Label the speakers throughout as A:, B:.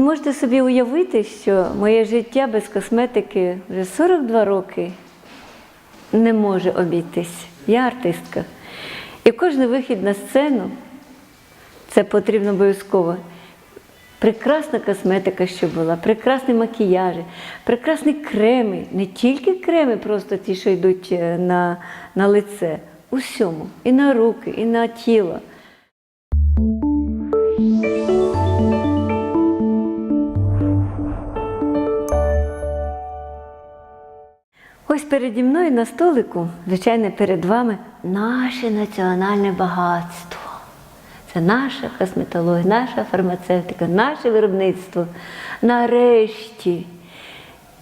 A: можете собі уявити, що моє життя без косметики вже 42 роки не може обійтись. Я артистка. І кожен вихід на сцену це потрібно обов'язково. Прекрасна косметика, що була, прекрасні макіяжі, прекрасні креми, не тільки креми, просто ті, що йдуть е, на, на лице, усьому, і на руки, і на тіло. Ось переді мною на столику, звичайно, перед вами наше національне багатство. Це наша косметологія, наша фармацевтика, наше виробництво. Нарешті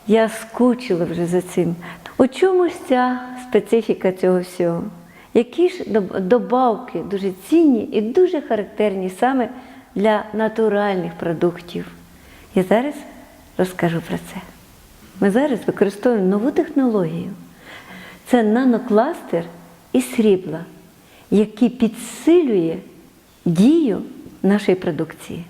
A: я скучила вже за цим. У чому ж ця специфіка цього всього? Які ж доб- добавки дуже цінні і дуже характерні саме для натуральних продуктів? Я зараз розкажу про це. Ми зараз використовуємо нову технологію. Це нанокластер із срібла, який підсилює дію нашої продукції.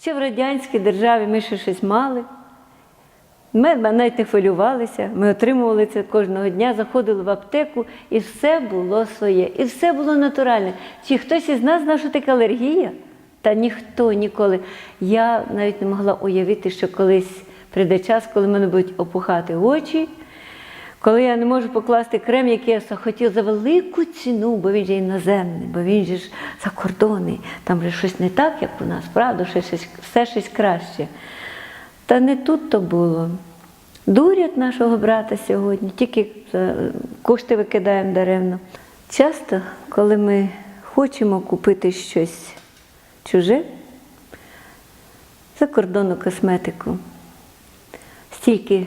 A: Ще в радянській державі ми ще щось мали. Ми навіть не хвилювалися, ми отримували це кожного дня, заходили в аптеку, і все було своє, і все було натуральне. Чи хтось із нас знав, що таке алергія? Та ніхто ніколи. Я навіть не могла уявити, що колись прийде час, коли мене будуть опухати очі, коли я не можу покласти крем, який я хотів за велику ціну, бо він же іноземний, бо він же ж закордонний. Там же щось не так, як у нас, правда, все щось краще. Та не тут то було. Дурять нашого брата сьогодні, тільки кошти викидаємо даремно. Часто, коли ми хочемо купити щось чуже, закордонну косметику, стільки,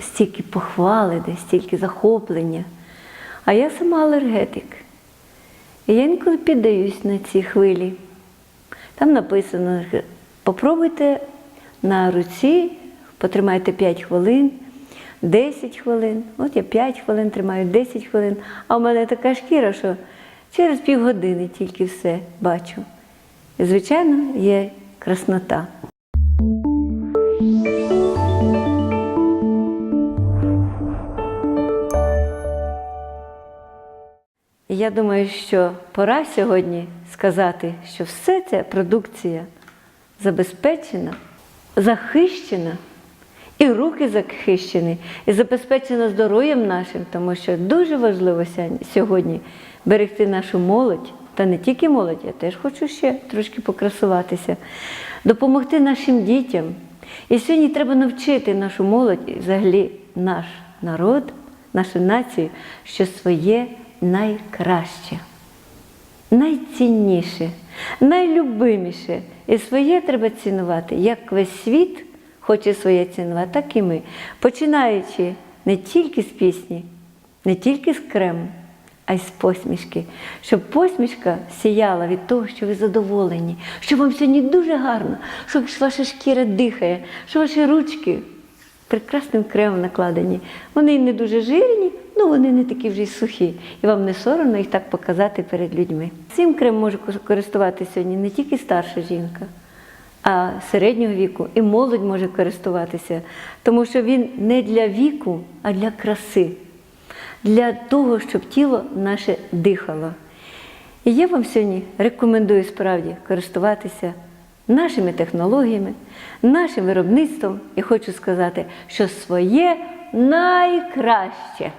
A: стільки похвали, стільки захоплення. А я сама алергетик. І я інколи піддаюсь на ці хвилі. Там написано, попробуйте на руці, потримайте 5 хвилин, 10 хвилин. От я 5 хвилин тримаю, 10 хвилин. А у мене така шкіра, що через півгодини тільки все бачу. І, звичайно, є краснота. Я думаю, що пора сьогодні сказати, що все ця продукція забезпечена, захищена, і руки захищені, і забезпечена здоров'ям нашим, тому що дуже важливо сьогодні берегти нашу молодь, та не тільки молодь, я теж хочу ще трошки покрасуватися, допомогти нашим дітям. І сьогодні треба навчити нашу молодь, і взагалі наш народ, нашу націю, що своє найкраще найцінніше, найлюбиміше. І своє треба цінувати, як весь світ хоче своє цінувати, так і ми. Починаючи не тільки з пісні, не тільки з крему, а й з посмішки. Щоб посмішка сіяла від того, що ви задоволені, що вам сьогодні дуже гарно, що ваша шкіра дихає, що ваші ручки прекрасним кремом накладені. Вони не дуже жирні, ну вони не такі вже й сухі. І вам не соромно їх так показати перед людьми. Цим крем може користуватися сьогодні не тільки старша жінка, а середнього віку, і молодь може користуватися, тому що він не для віку, а для краси, для того, щоб тіло наше дихало. І я вам сьогодні рекомендую справді користуватися нашими технологіями, нашим виробництвом і хочу сказати, що своє найкраще.